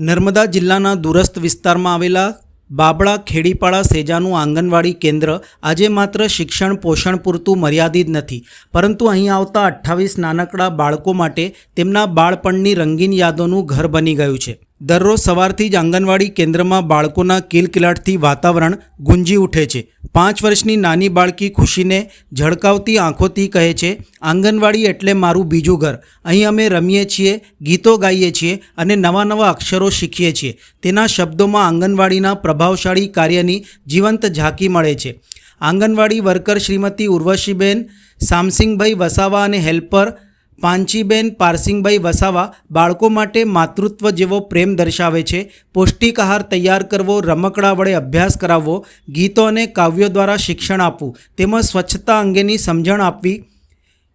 નર્મદા જિલ્લાના દૂરસ્થ વિસ્તારમાં આવેલા બાબળા ખેડીપાડા સેજાનું આંગણવાડી કેન્દ્ર આજે માત્ર શિક્ષણ પોષણ પૂરતું મર્યાદિત નથી, પરંતુ અહીં આવતા અઠ્ઠાવીસ નાનકડા બાળકો માટે તેમના બાળપણની રંગીન યાદોનું ઘર બની ગયું છે. દરરોજ સવારથી જ આંગણવાડી કેન્દ્રમાં બાળકોના કિલકિલાટથી વાતાવરણ ગુંજી ઉઠે છે. પાંચ વર્ષની નાની બાળકી ખુશીને ઝળકાવતી આંખોથી કહે છે, આંગણવાડી એટલે મારું બીજું ઘર. અહીં અમે રમીએ છીએ, ગીતો ગાઈએ છીએ અને નવા નવા અક્ષરો શીખીએ છીએ. તેના શબ્દોમાં આંગણવાડીના પ્રભાવશાળી કાર્યની જીવંત ઝાંકી મળે છે. આંગણવાડી વર્કર શ્રીમતી ઉર્વશીબેન સામસિંગભાઈ વસાવા અને હેલ્પર પાંચીબેન પારસિંગભાઈ વસાવા બાળકો માટે માતૃત્વ જેવો પ્રેમ દર્શાવે છે. પૌષ્ટિક આહાર તૈયાર કરવો, રમકડા વડે અભ્યાસ કરાવવો, ગીતો અને કાવ્યો દ્વારા શિક્ષણ આપવું, તેમજ સ્વચ્છતા અંગેની સમજણ આપવી,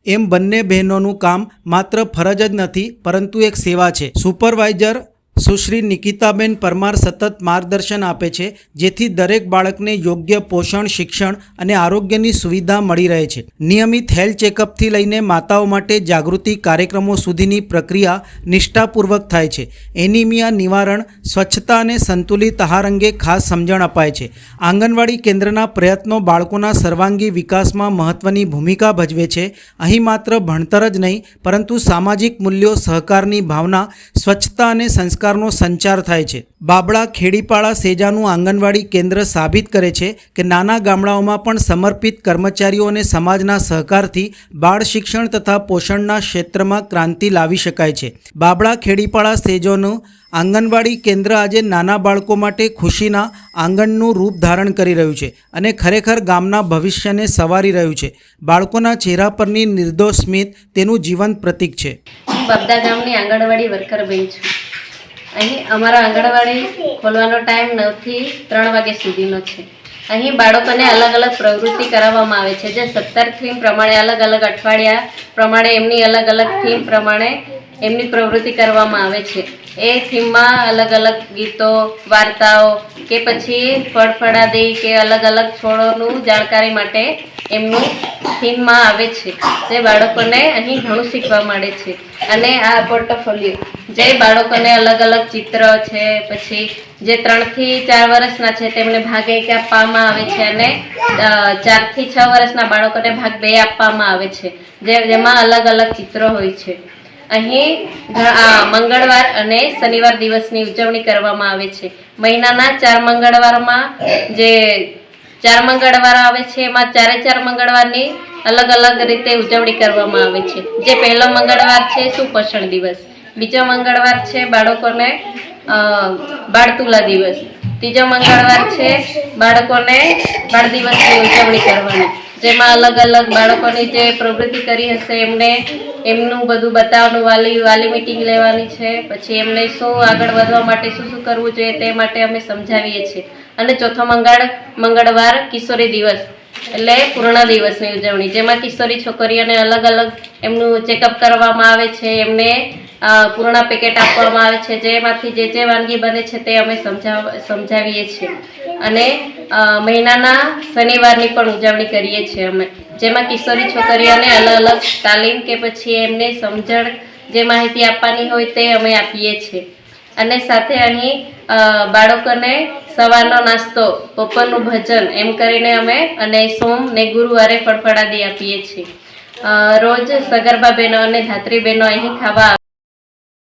એમ બંને બહેનોનું કામ માત્ર ફરજ જ નથી, પરંતુ એક સેવા છે. સુપરવાઇઝર સુશ્રી નિકિતાબેન પરમાર સતત માર્ગદર્શન આપે છે, જેથી દરેક બાળકને યોગ્ય પોષણ, શિક્ષણ અને આરોગ્યની સુવિધા મળી રહે છે. નિયમિત હેલ્થ ચેકઅપથી લઈને માતાઓ માટે જાગૃતિ કાર્યક્રમો સુધીની પ્રક્રિયા નિષ્ઠાપૂર્વક થાય છે. એનિમિયા નિવારણ, સ્વચ્છતા અને સંતુલિત આહાર અંગે ખાસ સમજણ અપાય છે. આંગણવાડી કેન્દ્રના પ્રયત્નો બાળકોના સર્વાંગી વિકાસમાં મહત્ત્વની ભૂમિકા ભજવે છે. અહીં માત્ર ભણતર જ નહીં, પરંતુ સામાજિક મૂલ્યો, સહકારની ભાવના, સ્વચ્છતા અને સંસ્કારનો સંચાર થાય છે. બાબળા ખેડીપાળા સેજાનું આંગણવાડી કેન્દ્ર સાબિત કરે છે કે નાના ગામડાઓમાં પણ સમર્પિત કર્મચારીઓ અને સમાજના સહકારથી બાળ શિક્ષણ તથા પોષણના ક્ષેત્રમાં ક્રાંતિ લાવી શકાય છે. બાબળા ખેડીપાળા સેજોનું આંગણવાડી કેન્દ્ર આજે નાના બાળકો માટે ખુશીના આંગણનું રૂપ ધારણ કરી રહ્યું છે અને ખરેખર ગામના ભવિષ્યને સવારી રહ્યું છે. બાળકોના ચહેરા પરની નિર્દોષ સ્મિત તેનું જીવંત પ્રતીક છે. બબદા ગામની આંગણવાડી વર્કર બેન છું. અહીં અમારા આંગણવાડી ખોલવાનો ટાઈમ નવથી ત્રણ વાગ્યા સુધીનો છે. અહીં બાળકોને અલગ અલગ પ્રવૃત્તિ કરાવવામાં આવે છે. જે સત્તર થીમ પ્રમાણે અલગ અલગ અઠવાડિયા પ્રમાણે, એમની અલગ અલગ થીમ પ્રમાણે એમની પ્રવૃત્તિ કરવામાં આવે છે. એ થીમમાં અલગ અલગ ગીતો, વાર્તાઓ કે પછી ફળફળાદી કે અલગ અલગ છોડોનું જાણકારી માટે એમનું થીમમાં આવે છે. જે બાળકોને અહીં ઘણું શીખવા મળે છે. અને આ પોર્ટફોલિયો, જે બાળકોને અલગ અલગ ચિત્ર છે, પછી જે ત્રણથી ચાર વર્ષના છે, તેમને ભાગ એક આપવામાં આવે છે અને ચારથી છ વર્ષના બાળકોને ભાગ બે આપવામાં આવે છે. જે, જેમાં અલગ અલગ ચિત્રો હોય છે. અહીં મંગળવાર અને શનિવાર દિવસની ઉજવણી કરવામાં આવે છે. મહિનાના ચાર મંગળવારમાં જે ચાર મંગળવાર આવે છે, એમાં ચારે ચાર મંગળવારની અલગ અલગ રીતે ઉજવણી કરવામાં આવે છે. જે પહેલો મંગળવાર છે સુપોષણ દિવસ. બીજો મંગળવાર છે બાળકોને બાળતુલા દિવસ. ત્રીજો મંગળવાર છે બાળકોને બાળ દિવસની ઉજવણી કરવાની. જેમાં અલગ અલગ બાળકોની જે પ્રવૃત્તિ કરી હશે, એમને એમનું બધું બતાવવાનું, વાલી વાલી મિટિંગ લેવાની છે. પછી એમને શું આગળ વધવા માટે શું શું કરવું જોઈએ તે માટે અમે સમજાવીએ છીએ. અને ચોથો મંગળ, મંગળવાર કિશોરી દિવસ, એટલે પૂર્ણ દિવસની ઉજવણી. જેમાં કિશોરી છોકરીઓને અલગ અલગ એમનું ચેકઅપ કરવામાં આવે છે, એમને પૂર્ણ પેકેટ આપવામાં આવે છે. જેમાંથી જે જે વાનગી બને છે તે અમે સમજાવ, સમજાવીએ છીએ. અને મહિનાના શનિવારની પણ ઉજવણી કરીએ છીએ અમે. જેમાં કિશોરી છોકરીઓને અલગ અલગ તાલીમ કે પછી એમને સમજણ જે માહિતી આપવાની હોય તે અમે આપીએ છીએ. અને સાથે અહીં બાળકોને સવારનો નાસ્તો, બપોરનું ભજન એમ કરીને અમે અને સોમ ને ગુરુવારે ફળફળાદી આપીએ છીએ. રોજ સગર્ભા બહેનો અને ધાત્રી બહેનો અહીં ખાવા